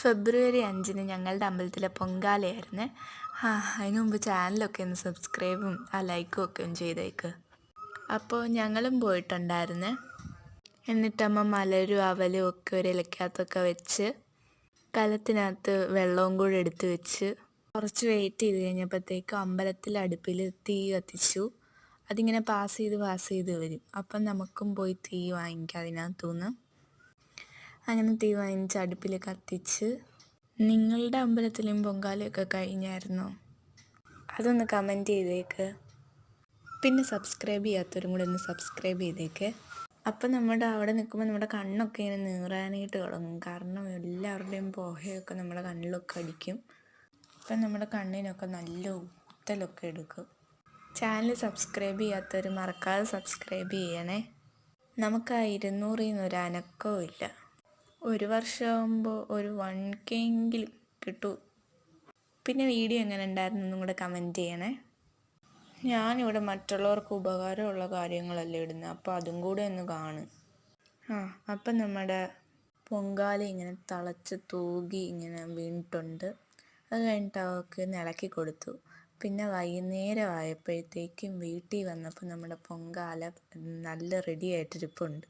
ഫെബ്രുവരി അഞ്ചിന് ഞങ്ങളുടെ അമ്പലത്തിലെ പൊങ്കാലയായിരുന്നു. ആ അതിന് മുമ്പ് ചാനലൊക്കെ ഒന്ന് സബ്സ്ക്രൈബും ആ ലൈക്കും ഒക്കെ ഒന്ന് ചെയ്തേക്ക്. അപ്പോൾ ഞങ്ങളും പോയിട്ടുണ്ടായിരുന്നു. എന്നിട്ടമ്മ മലരും അവലും ഒക്കെ ഒരു ഇലക്കകത്തൊക്കെ വെച്ച് കലത്തിനകത്ത് വെള്ളവും കൂടെ എടുത്തു വെച്ച് കുറച്ച് വെയിറ്റ് ചെയ്ത് കഴിഞ്ഞപ്പോഴത്തേക്കും അമ്പലത്തിൽ അടുപ്പിൽ തീ കത്തിച്ചു. അതിങ്ങനെ പാസ് ചെയ്ത് പാസ് ചെയ്ത് വരും. അപ്പം നമുക്കും പോയി തീ വാങ്ങിക്കാം അതിനകത്തുനിന്ന്. അങ്ങനെ തീ വാങ്ങിച്ച് അടുപ്പിൽ കത്തിച്ച് നിങ്ങളുടെ അമ്പലത്തിലും പൊങ്കാലയൊക്കെ കഴിഞ്ഞായിരുന്നോ? അതൊന്ന് കമന്റ് ചെയ്തേക്ക്. പിന്നെ സബ്സ്ക്രൈബ് ചെയ്യാത്തവരും കൂടെ ഒന്ന് സബ്സ്ക്രൈബ് ചെയ്തേക്ക്. അപ്പം നമ്മുടെ അവിടെ നിൽക്കുമ്പോൾ നമ്മുടെ കണ്ണൊക്കെ ഇങ്ങനെ നീറാനായിട്ട് തുടങ്ങും. കാരണം എല്ലാവരുടെയും പുഹയൊക്കെ നമ്മുടെ കണ്ണിലൊക്കെ അടിക്കും. അപ്പം നമ്മുടെ കണ്ണിനൊക്കെ നല്ല ഊത്തലൊക്കെ എടുക്കും. ചാനൽ സബ്സ്ക്രൈബ് ചെയ്യാത്തവർ മറക്കാതെ സബ്സ്ക്രൈബ് ചെയ്യണേ. നമുക്ക് ആ ഇരുന്നൂറിൽ നിന്ന് ഒരു അനക്കവും ഇല്ല. ഒരു വർഷമാകുമ്പോൾ ഒരു വൺ കെ എങ്കിലും കിട്ടൂ. പിന്നെ വീഡിയോ എങ്ങനെ ഉണ്ടായിരുന്നു എന്നും കൂടെ കമന്റ് ചെയ്യണേ. ഞാനിവിടെ മറ്റുള്ളവർക്ക് ഉപകാരമുള്ള കാര്യങ്ങളല്ലേ ഇടുന്നത് അപ്പോൾ അതും കൂടെ ഒന്ന് കാണും. ആ അപ്പം നമ്മുടെ പൊങ്കാല ഇങ്ങനെ തിളച്ച് തൂകി ഇങ്ങനെ വീണിട്ടുണ്ട്. അത് കഴിഞ്ഞിട്ട് അവൾക്ക് ഒന്ന് ഇളക്കി കൊടുത്തു. പിന്നെ വൈകുന്നേരം ആയപ്പോഴത്തേക്കും വീട്ടിൽ വന്നപ്പോൾ നമ്മുടെ പൊങ്കാല നല്ല റെഡി ആയിട്ടിരിപ്പുണ്ട്.